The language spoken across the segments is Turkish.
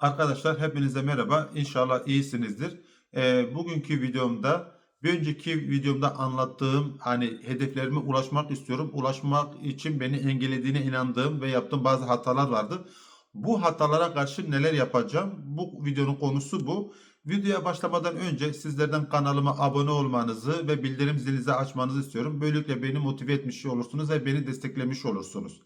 Arkadaşlar hepinize merhaba. İnşallah iyisinizdir. Ee, bugünkü videomda bir önceki videomda anlattığım hani hedeflerime ulaşmak istiyorum. Ulaşmak için beni engellediğine inandığım ve yaptığım bazı hatalar vardı. Bu hatalara karşı neler yapacağım? Bu videonun konusu bu. Videoya başlamadan önce sizlerden kanalıma abone olmanızı ve bildirim zilinizi açmanızı istiyorum. Böylelikle beni motive etmiş olursunuz ve beni desteklemiş olursunuz.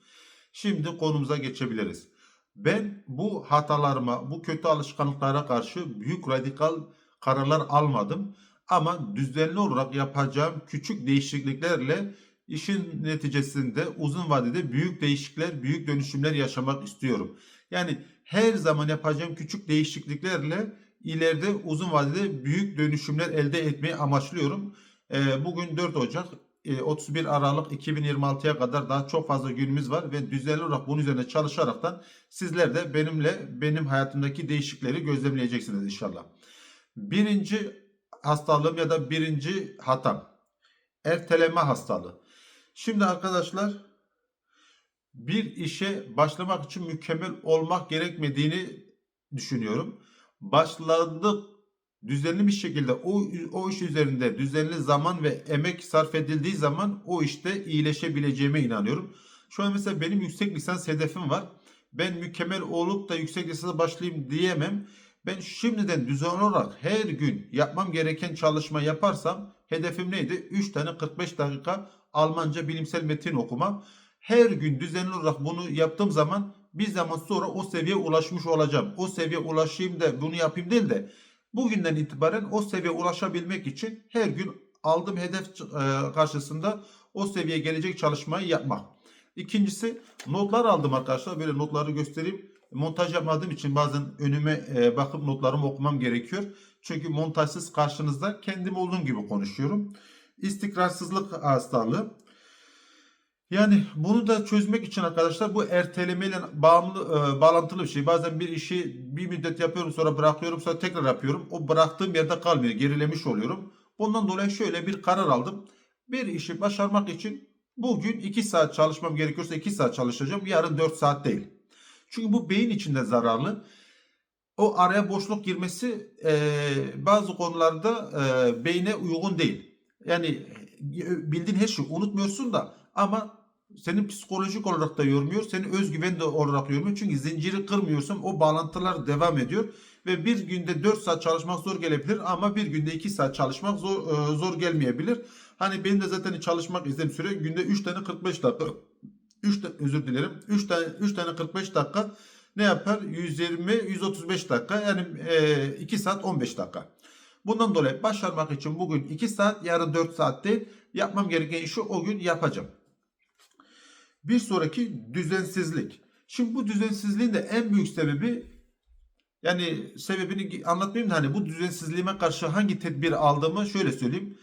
Şimdi konumuza geçebiliriz. Ben bu hatalarıma, bu kötü alışkanlıklara karşı büyük radikal kararlar almadım. Ama düzenli olarak yapacağım küçük değişikliklerle işin neticesinde uzun vadede büyük değişiklikler, büyük dönüşümler yaşamak istiyorum. Yani her zaman yapacağım küçük değişikliklerle ileride uzun vadede büyük dönüşümler elde etmeyi amaçlıyorum. Bugün 4 Ocak, 31 Aralık 2026'ya kadar daha çok fazla günümüz var ve düzenli olarak bunun üzerine çalışaraktan sizler de benimle benim hayatımdaki değişiklikleri gözlemleyeceksiniz inşallah. Birinci hastalığım ya da birinci hatam erteleme hastalığı. Şimdi arkadaşlar bir işe başlamak için mükemmel olmak gerekmediğini düşünüyorum. Başladık düzenli bir şekilde o, o iş üzerinde düzenli zaman ve emek sarf edildiği zaman o işte iyileşebileceğime inanıyorum. Şu an mesela benim yüksek lisans hedefim var. Ben mükemmel olup da yüksek lisansa başlayayım diyemem. Ben şimdiden düzenli olarak her gün yapmam gereken çalışma yaparsam hedefim neydi? 3 tane 45 dakika Almanca bilimsel metin okumam. Her gün düzenli olarak bunu yaptığım zaman bir zaman sonra o seviyeye ulaşmış olacağım. O seviyeye ulaşayım da bunu yapayım değil de bugünden itibaren o seviyeye ulaşabilmek için her gün aldığım hedef e, karşısında o seviyeye gelecek çalışmayı yapmak. İkincisi notlar aldım arkadaşlar. Böyle notları göstereyim. Montaj yapmadığım için bazen önüme e, bakıp notlarımı okumam gerekiyor. Çünkü montajsız karşınızda kendim olduğum gibi konuşuyorum. İstikrarsızlık hastalığı. Yani bunu da çözmek için arkadaşlar bu ertelemeyle bağımlı e, bağlantılı bir şey. Bazen bir işi bir müddet yapıyorum sonra bırakıyorum sonra tekrar yapıyorum. O bıraktığım yerde kalmıyor. Gerilemiş oluyorum. Bundan dolayı şöyle bir karar aldım. Bir işi başarmak için bugün 2 saat çalışmam gerekiyorsa 2 saat çalışacağım. Yarın 4 saat değil. Çünkü bu beyin içinde zararlı. O araya boşluk girmesi e, bazı konularda e, beyne uygun değil. Yani e, bildiğin her şeyi unutmuyorsun da ama senin psikolojik olarak da yormuyor, seni özgüven de olarak yormuyor. Çünkü zinciri kırmıyorsun, o bağlantılar devam ediyor. Ve bir günde 4 saat çalışmak zor gelebilir ama bir günde 2 saat çalışmak zor, e, zor gelmeyebilir. Hani benim de zaten çalışmak istediğim süre günde 3 tane 45 dakika. 3 tane özür dilerim. 3 tane 3 tane 45 dakika ne yapar? 120 135 dakika yani e, 2 saat 15 dakika. Bundan dolayı başarmak için bugün 2 saat yarın 4 saat değil yapmam gereken işi o gün yapacağım. Bir sonraki düzensizlik. Şimdi bu düzensizliğin de en büyük sebebi yani sebebini anlatmayayım da hani bu düzensizliğime karşı hangi tedbir aldığımı şöyle söyleyeyim.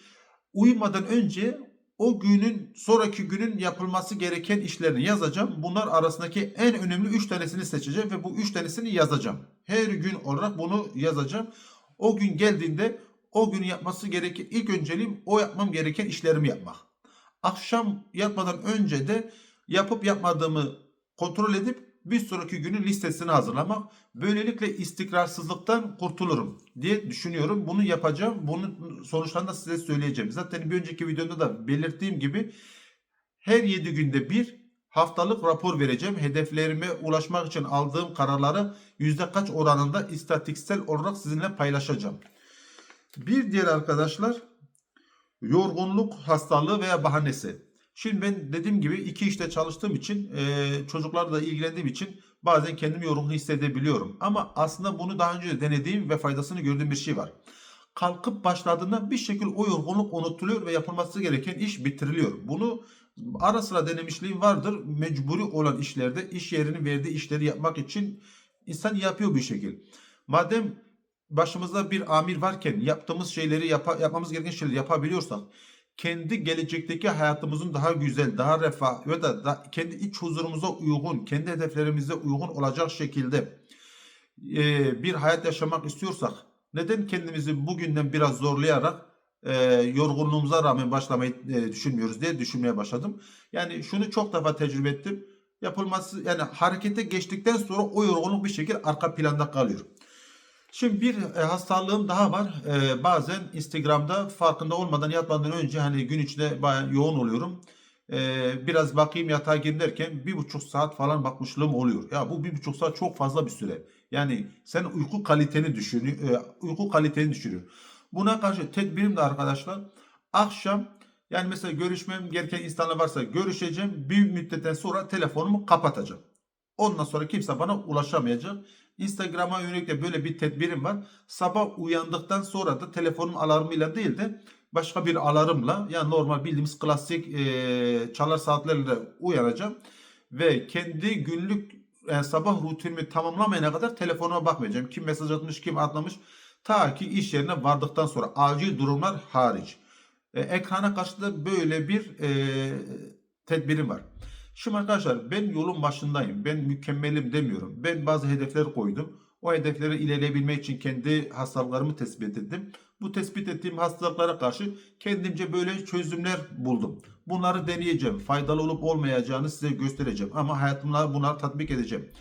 Uyumadan önce o günün sonraki günün yapılması gereken işlerini yazacağım. Bunlar arasındaki en önemli 3 tanesini seçeceğim ve bu 3 tanesini yazacağım. Her gün olarak bunu yazacağım. O gün geldiğinde o gün yapması gereken ilk önceliğim o yapmam gereken işlerimi yapmak. Akşam yatmadan önce de yapıp yapmadığımı kontrol edip bir sonraki günün listesini hazırlamak. Böylelikle istikrarsızlıktan kurtulurum diye düşünüyorum. Bunu yapacağım. Bunun sonuçlarını da size söyleyeceğim. Zaten bir önceki videomda da belirttiğim gibi her 7 günde bir haftalık rapor vereceğim. Hedeflerime ulaşmak için aldığım kararları yüzde kaç oranında istatistiksel olarak sizinle paylaşacağım. Bir diğer arkadaşlar yorgunluk hastalığı veya bahanesi. Şimdi ben dediğim gibi iki işte çalıştığım için e, çocuklarla ilgilendiğim için bazen kendimi yorgun hissedebiliyorum. Ama aslında bunu daha önce de denediğim ve faydasını gördüğüm bir şey var. Kalkıp başladığında bir şekilde o yorgunluk unutuluyor ve yapılması gereken iş bitiriliyor. Bunu ara sıra denemişliğim vardır. Mecburi olan işlerde iş yerinin verdiği işleri yapmak için insan yapıyor bir şekil. Madem başımızda bir amir varken yaptığımız şeyleri yap yapmamız gereken şeyleri yapabiliyorsak kendi gelecekteki hayatımızın daha güzel, daha refah ve da, da kendi iç huzurumuza uygun, kendi hedeflerimize uygun olacak şekilde e, bir hayat yaşamak istiyorsak neden kendimizi bugünden biraz zorlayarak e, yorgunluğumuza rağmen başlamayı e, düşünmüyoruz diye düşünmeye başladım. Yani şunu çok defa tecrübe ettim. yapılması yani harekete geçtikten sonra o yorgunluk bir şekilde arka planda kalıyor. Şimdi bir e, hastalığım daha var. E, bazen Instagram'da farkında olmadan yatmadan önce hani gün içinde bayağı yoğun oluyorum. E, biraz bakayım yatağa gireyim derken bir buçuk saat falan bakmışlığım oluyor. Ya bu bir buçuk saat çok fazla bir süre. Yani sen uyku kaliteni düşürüyor, e, uyku kaliteni düşürüyor. Buna karşı tedbirim de arkadaşlar akşam yani mesela görüşmem gereken insanlar varsa görüşeceğim. Bir müddetten sonra telefonumu kapatacağım. Ondan sonra kimse bana ulaşamayacak. Instagram'a yönelik de böyle bir tedbirim var. Sabah uyandıktan sonra da telefonum alarmıyla değil de başka bir alarmla yani normal bildiğimiz klasik e, çalar saatlerle uyanacağım. Ve kendi günlük e, sabah rutinimi tamamlamayana kadar telefonuma bakmayacağım. Kim mesaj atmış, kim atlamış. Ta ki iş yerine vardıktan sonra acil durumlar hariç. E, ekrana karşı da böyle bir e, tedbirim var. Şimdi arkadaşlar ben yolun başındayım. Ben mükemmelim demiyorum. Ben bazı hedefler koydum. O hedefleri ilerleyebilmek için kendi hastalıklarımı tespit ettim. Bu tespit ettiğim hastalıklara karşı kendimce böyle çözümler buldum. Bunları deneyeceğim. Faydalı olup olmayacağını size göstereceğim. Ama hayatımda bunları tatbik edeceğim.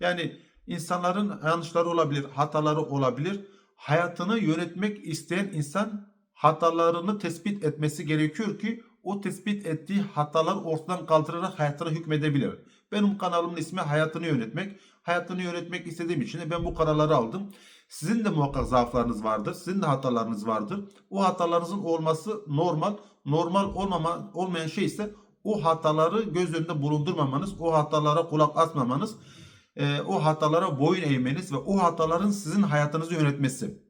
Yani insanların yanlışları olabilir, hataları olabilir. Hayatını yönetmek isteyen insan hatalarını tespit etmesi gerekiyor ki o tespit ettiği hataları ortadan kaldırarak hayatına hükmedebilir. Benim kanalımın ismi Hayatını Yönetmek. Hayatını yönetmek istediğim için de ben bu kararları aldım. Sizin de muhakkak zaaflarınız vardır. Sizin de hatalarınız vardır. O hatalarınızın olması normal. Normal olmama, olmayan şey ise o hataları göz önünde bulundurmamanız, o hatalara kulak asmamanız, o hatalara boyun eğmeniz ve o hataların sizin hayatınızı yönetmesi.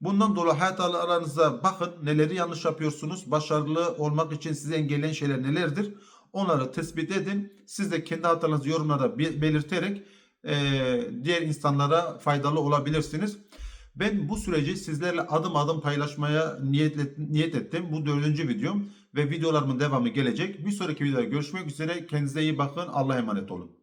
Bundan dolayı hayatlarınıza bakın neleri yanlış yapıyorsunuz. Başarılı olmak için sizi engelleyen şeyler nelerdir? Onları tespit edin. Siz de kendi hatalarınızı yorumlara be- belirterek e, diğer insanlara faydalı olabilirsiniz. Ben bu süreci sizlerle adım adım paylaşmaya niyet, niyet ettim. Bu dördüncü videom ve videolarımın devamı gelecek. Bir sonraki videoda görüşmek üzere. Kendinize iyi bakın. Allah'a emanet olun.